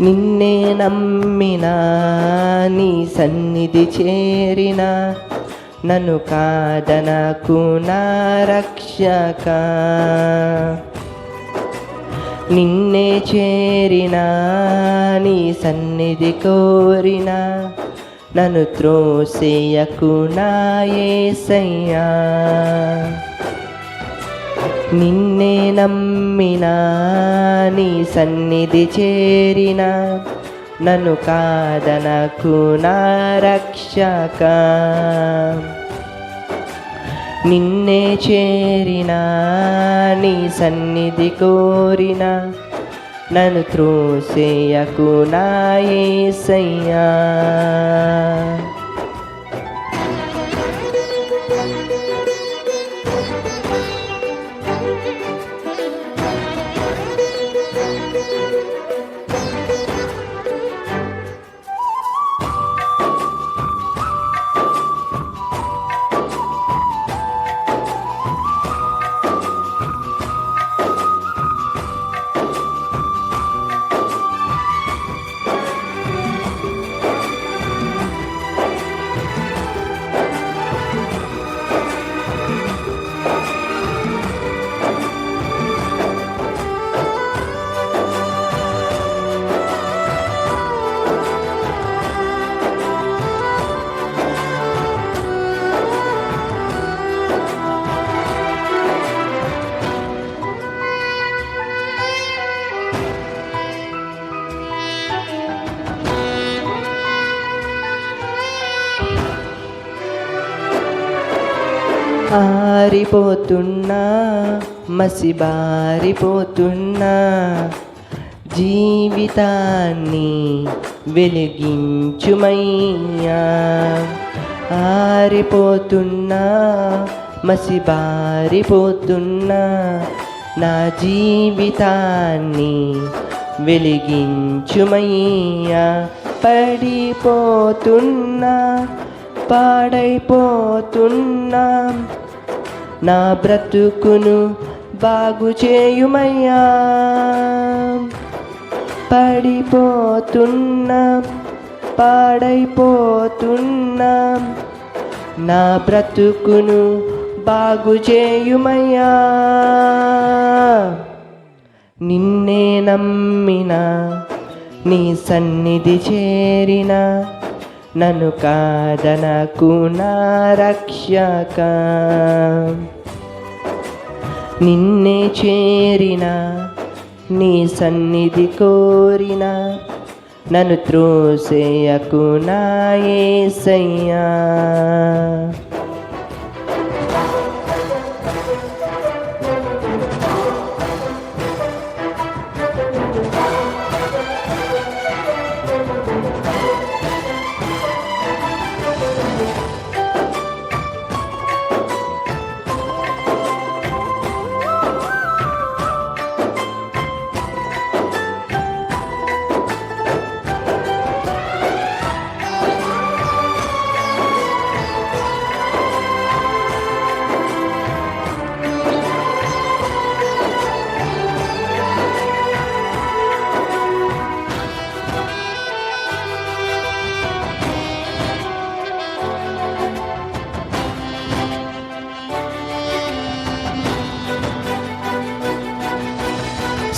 నిన్నే నమ్మిన నీ సన్నిధి చేరిన. నన్ను కాదనకు నా రక్షక. నిన్నే చేరిన నీ సన్నిధి కోరిన. నన్ను త్రోసేయకు నా నిన్నే నమ్మినా నీ సన్నిధి చేరిన నన్ను కాదనకు నా రక్షక. నిన్నే చేరిన నీ సన్నిధి కోరిన నన్ను త్రోసేయకు నా ఆరిపోతున్నా మసిబారిపోతున్నా జీవితాన్ని వెలిగించుమయ్యా. ఆరిపోతున్నా మసిబారిపోతున్నా నా జీవితాన్ని వెలిగించుమయ్యా. పడిపోతున్నా పాడైపోతున్నా నా బ్రతుకును బాగు చేయుమయ్యా. పడిపోతున్నాం పాడైపోతున్నాం. నా బ్రతుకును బాగు చేయుమయ్యా. నిన్నే నమ్మిన నీ సన్నిధి చేరిన నన్ను కాదనకు నా రక్షక. నిన్నే చేరిన నీ సన్నిధి కోరిన నన్ను త్రోసేయకు నా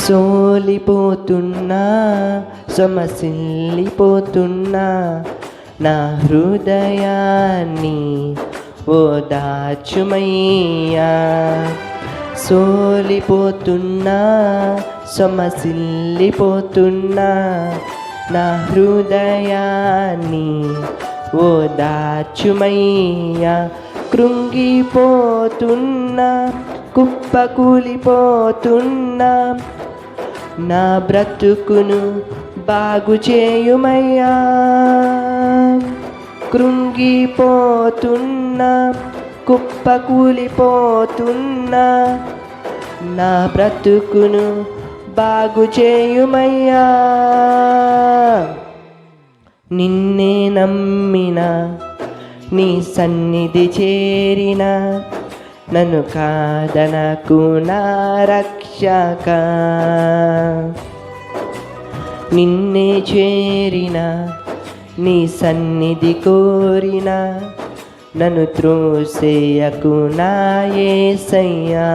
సోలిపోతున్నా సొమసిల్లిపోతున్నా నా హృదయాన్ని ఓ దాచుమయ్యా సోలిపోతున్నా సొమసిల్లిపోతున్నా నా హృదయాన్ని ఓ దాచుమయ్యా కృంగిపోతున్నా కుప్పకూలిపోతున్నా నా బ్రతుకును బాగు చేయుమయ్యా. కృంగిపోతున్నా కుప్పకూలిపోతున్నా నా బ్రతుకును బాగు చేయుమయ్యా. నిన్నే నమ్మిన నీ సన్నిధి చేరిన నన్ను కాదనకు నా రక్షక నిన్నే చేరిన నీ సన్నిధి కోరిన నన్ను త్రోసేయకు నా యేసయ్యా